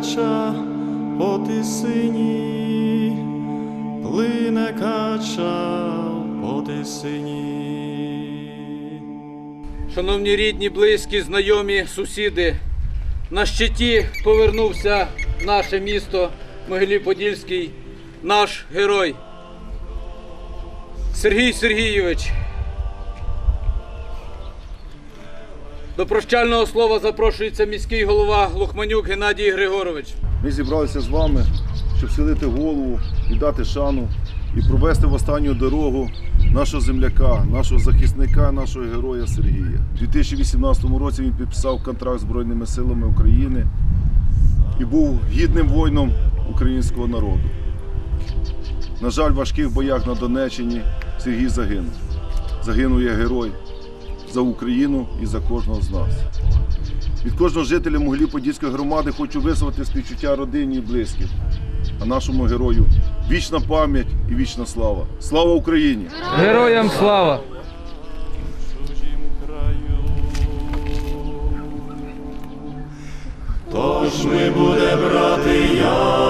кача по тисині, плине кача по тисині. Шановні рідні, близькі, знайомі, сусіди, на щиті повернувся наше місто Могилів-Подільський, наш герой Сергій Сергійович. До прощального слова запрошується міський голова Лухманюк Геннадій Григорович. Ми зібралися з вами, щоб схилити голову, віддати шану і провести в останню дорогу нашого земляка, нашого захисника, нашого героя Сергія. У 2018 році він підписав контракт з Збройними силами України і був гідним воїном українського народу. На жаль, в важких боях на Донеччині Сергій загинув. Загинув як герой за Україну і за кожного з нас. Від кожного жителя Могилів-Подільської громади хочу висловити співчуття родині і близьким, а нашому герою вічна пам'ять і вічна слава. Слава Україні! Героям слава! Тож ми буде брати яму,